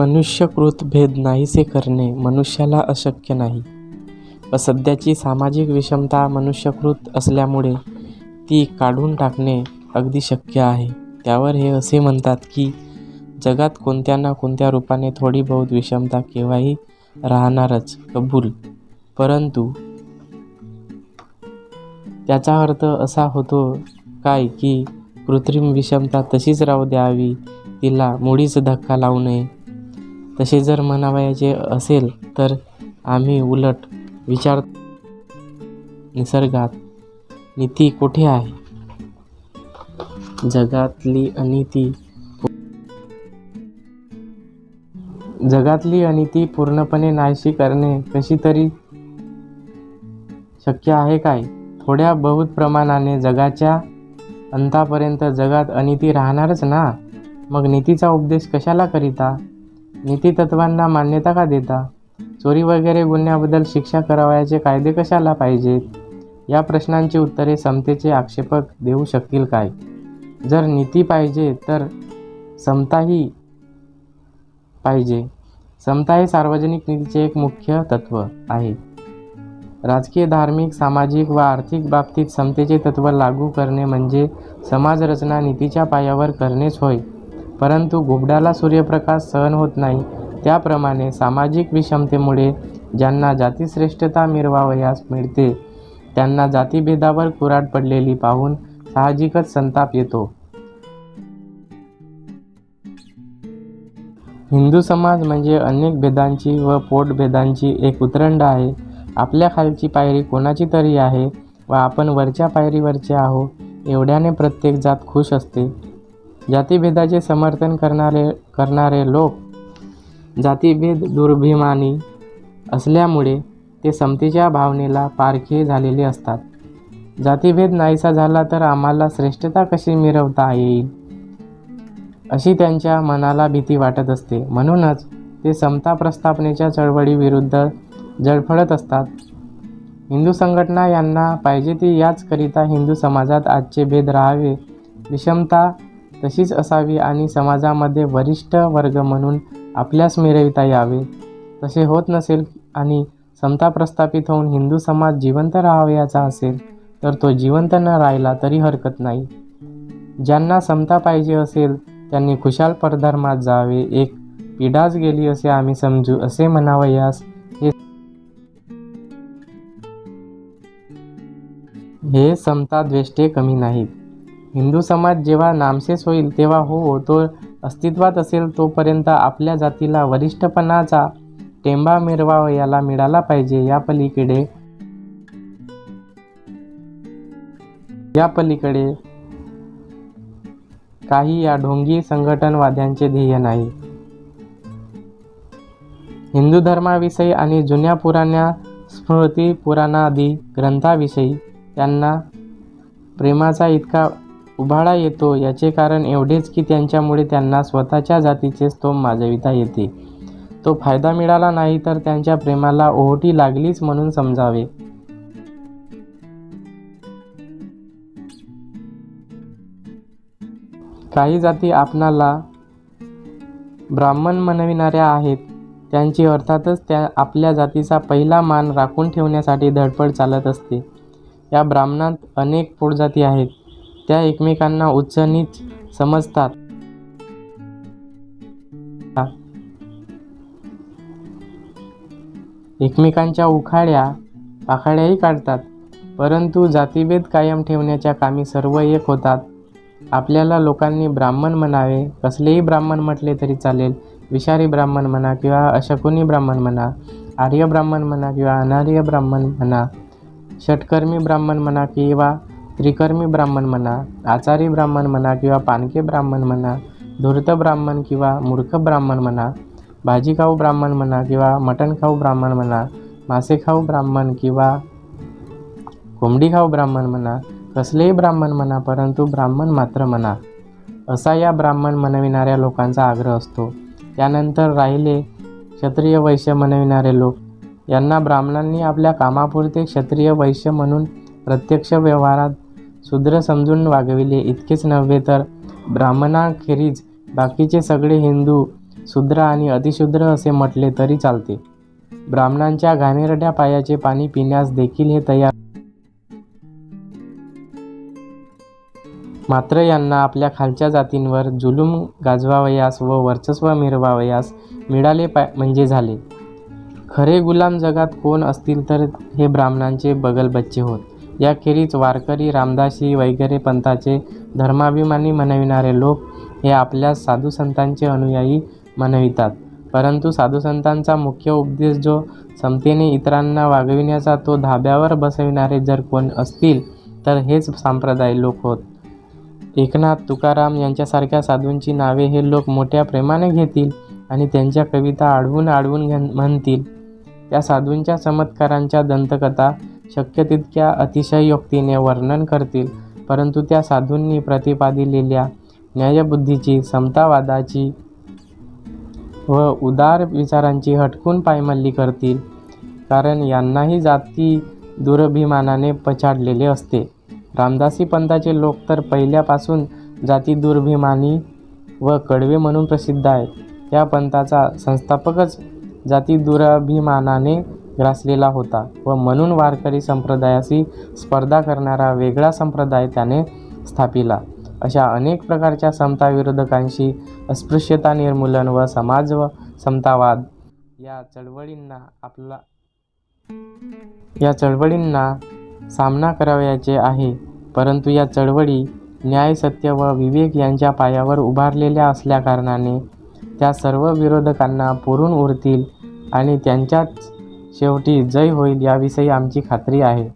मनुष्यकृत भेद नाहीसे करणे मनुष्याला अशक्य नाही. व सध्याची सामाजिक विषमता मनुष्यकृत असल्यामुळे ती काढून टाकणे अगदी शक्य आहे. त्यावर हे असे म्हणतात की जगात कोणत्या ना कोणत्या रूपाने थोडी बहुत विषमता केव्हाही राहणारच कबूल. परंतु त्याचा अर्थ असा होतो काय की कृत्रिम विषमता तशीच राहू द्यावी तिला मुळीच धक्का लावू नये. तसे जर म्हणावयाचे असेल तर आम्ही उलट विचार निसर्गात नीती कुठे आहे? जगातली अनिती जगातली अनिती पूर्णपणे नाहीशी करणे कशी तरी शक्य आहे काय? थोड्या बहुत प्रमाणाने जगाच्या अंतापर्यंत जगात अनिती राहणारच ना? मग नीतीचा उपदेश कशाला करिता? नीतीतत्वांना मान्यता का देता? चोरी वगैरे गुन्ह्याबद्दल शिक्षा करावयाचे कायदे कशाला पाहिजेत? या प्रश्नांची उत्तरे समतेचे आक्षेपक देऊ शकतील काय? जर नीती पाहिजे तर समताही पाहिजे. समता हे सार्वजनिक नीतीचे एक मुख्य तत्व आहे. राजकीय धार्मिक सामाजिक व आर्थिक बाबतीत समतेचे तत्व लागू करणे म्हणजे समाजरचना नीतीच्या पायावर करणेच होय. परंतु घुबडाला सूर्यप्रकाश सहन होत नाही. त्याप्रमाणे सामाजिक विषमतेमुळे ज्यांना जातीश्रेष्ठता मिरवावयास मिळते त्यांना जातीभेदावर कुराड पडलेली पाहून साहजिकच संताप येतो. हिंदू समाज म्हणजे अनेक भेदांची व पोटभेदांची एक उतरंड आहे. आपल्या खालची पायरी कोणाची तरी आहे व आपण वरच्या पायरीवरचे आहो एवढ्याने प्रत्येक जात खुश असते. जातीभेदाचे समर्थन करणारे करणारे लोक जातीभेद दुर्भिमानी असल्यामुळे ते समतेच्या भावनेला पारखे झालेले असतात. जातीभेद नाहीसा झाला तर आम्हाला श्रेष्ठता कशी मिरवता येईल? अशी त्यांच्या मनाला भीती वाटत असते. म्हणूनच ते समता प्रस्थापनेच्या चळवळीविरुद्ध जळफळत असतात. हिंदू संघटना यांना पाहिजे ती याचकरिता हिंदू समाजात आजचे भेद राहावे विषमता तशीच असावी आणि समाजामध्ये वरिष्ठ वर्ग म्हणून आपल्यास मिरविता यावे. तसे होत नसेल आणि समता प्रस्थापित होऊन हिंदू समाज जिवंत राहावयाचा असेल तर तो जिवंत न राहिला तरी हरकत नाही. ज्यांना समता पाहिजे असेल त्यांनी खुशाल परधर्मात जावे. एक पिढाच गेली असे आम्ही समजू असे म्हणावयास हे हे समता द्वेष्टे कमी नाहीत. हिंदू समाज जेव्हा नामशेष होईल तेव्हा हो तो अस्तित्वात असेल तोपर्यंत आपल्या जातीला वरिष्ठपणाचा टेंबा मिरवावयाला मिळाला पाहिजे या पलीकडे. या पलीकडे काही या ढोंगी संघटनवाद्यांचे ध्येय नाही. हिंदू धर्माविषयी आणि जुन्या पुराण्या स्मृती पुराणादी ग्रंथाविषयी त्यांना प्रेमाचा इतका उभाळा येतो. याचे कारण एवढेच की त्यांच्यामुळे त्यांना स्वतःच्या जातीचे स्तोम माजविता येते. तो फायदा मिळाला नाही तर त्यांच्या प्रेमाला ओहोटी लागलीच म्हणून समजावे. काही जाती आपणाला ब्राह्मण म्हणविणाऱ्या आहेत. त्यांची अर्थातच त्या आपल्या जातीचा पहिला मान राखून ठेवण्यासाठी धडपड चालत असते. या ब्राह्मणात अनेक पोटजाती आहेत. त्या एकमेकांना उच्च नीच समजतात. एकमेकांच्या उखाड्या पाखाड्याही काढतात परंतु जातीभेद कायम ठेवण्याच्या कामी सर्व एक होतात. आपल्याला लोकांनी ब्राह्मण म्हणावे कसलेही ब्राह्मण म्हटले तरी चालेल विषारी ब्राह्मण म्हणा किंवा अशकुनी ब्राह्मण म्हणा आर्य ब्राह्मण म्हणा किंवा अनार्य ब्राह्मण म्हणा षटकर्मी ब्राह्मण म्हणा किंवा त्रिकर्मी ब्राह्मण म्हणा आचारी ब्राह्मण म्हणा किंवा पानके ब्राह्मण म्हणा धूर्त ब्राह्मण किंवा मूर्ख ब्राह्मण म्हणा भाजी खाऊ ब्राह्मण म्हणा किंवा मटण खाऊ ब्राह्मण म्हणा मासे खाऊ ब्राह्मण किंवा कोंबडी खाऊ ब्राह्मण म्हणा कसलेही ब्राह्मण म्हणा परंतु ब्राह्मण मात्र म्हणा. असा या ब्राह्मण म्हणविणाऱ्या लोकांचा आग्रह असतो. त्यानंतर राहिले क्षत्रिय वैश्य म्हणविणारे लोक. यांना ब्राह्मणांनी आपल्या कामापुरते क्षत्रिय वैश्य म्हणून प्रत्यक्ष व्यवहारात शूद्र समजून वागविले. इतकेच नव्हे तर ब्राह्मणाखेरीज बाकीचे सगळे हिंदू शूद्र आणि अतिशूद्र असे म्हटले तरी चालते. ब्राह्मणांच्या घाणेरड्या पायाचे पाणी पिण्यास देखील हे तयार मात्र यांना आपल्या खालच्या जातींवर जुलूम गाजवावयास व वर्चस्व मिरवावयास मिळाले पा म्हणजे झाले. खरे गुलाम जगात कोण असतील तर हे ब्राह्मणांचे बगलबच्चे होत. याखेरीज वारकरी रामदासी वगैरे पंथाचे धर्माभिमानी म्हणविणारे लोक हे आपल्या साधुसंतांचे अनुयायी म्हणवितात परंतु साधुसंतांचा मुख्य उपदेश जो समतेने इतरांना वागविण्याचा तो धाब्यावर बसविणारे जर कोण असतील तर हेच सांप्रदाय लोक होत. एकनाथ तुकाराम यांच्यासारख्या साधूंची नावे हे लोक मोठ्या प्रेमाने घेतील आणि त्यांच्या कविता आडवून आडवून घ्या म्हणतील. त्या साधूंच्या चमत्कारांच्या दंतकथा शक्य तितक्या अतिशयोक्तीने वर्णन करतील परंतु त्या साधूंनी प्रतिपादिलेल्या न्यायबुद्धीची समतावादाची व उदार विचारांची हटकून पायमल्ली करतील कारण यांनाही जाती दुर्भिमानाने पछाडलेले असते. रामदासी पंथाचे लोक तर पहिल्यापासून जाती दुर्भिमानी व कडवे म्हणून प्रसिद्ध आहेत. या पंथाचा संस्थापकच जाती दुराभिमानाने ग्रासलेला होता व म्हणून वारकरी संप्रदायाशी स्पर्धा करणारा वेगळा संप्रदाय त्याने स्थापिला. अशा अनेक प्रकारच्या समताविरोधकांशी अस्पृश्यता निर्मूलन व समाज व समतावाद या चळवळींना आपला या चळवळींना सामना करावयाचे आहे. परंतु या चळवळी न्याय सत्य व विवेक यांच्या पायावर उभारलेल्या असल्याकारणाने त्या सर्व विरोधकांना पुरून उरतील आणि त्यांच्याच शेवटी जय होईल याविषयी आमची खात्री आहे.